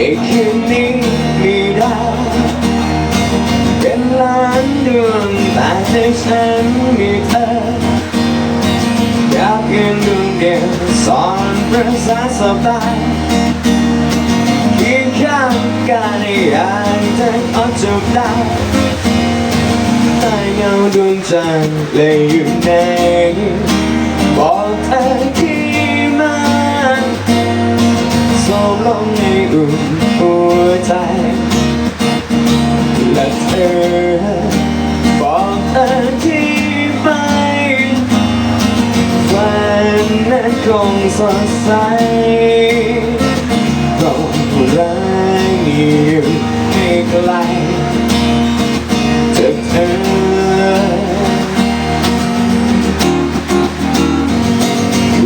ในคืนนี้มีดาวเป็นล้านดวงแต่ในฉันมีเธอดาวเพียงดวงเดียวสอนประสาสบายคียงข้างกันให้อยากจะเอาจบได้ใต้เงาดวงจันทร์เลยอยู่ใน นคงสดใสเรารักอยู่ไม่ไกลจากเธอ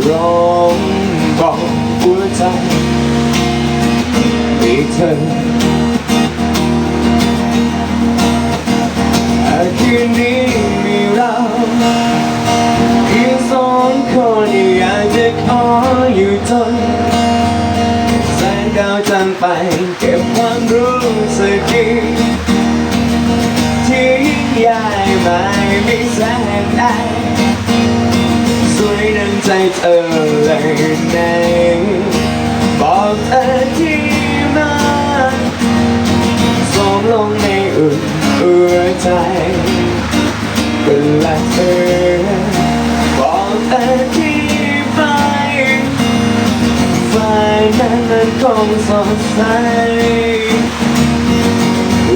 ร้องบอกหัวใจให้เธอแต่คืนนี้ นแสงดาวจางไปเก็บความรู้สึกที่ยิ่งใหญ่ไม่มีแสงใดสวยดังใจเธอเลยในบอกเธอที่มาส่งลงในอุ่นหัวใจเป็นและเธอ คงสดใส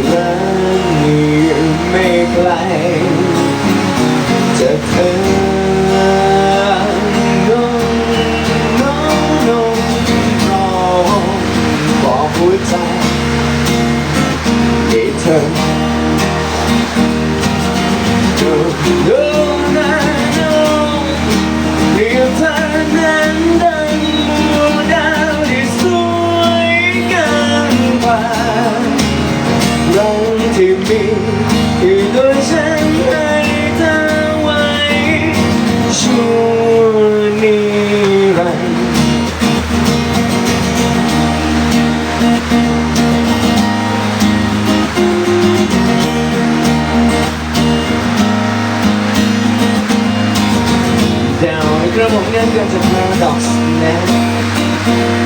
และนี่ไม่ไกลจากเธอหัวใจให้เธอ millions of murders, man.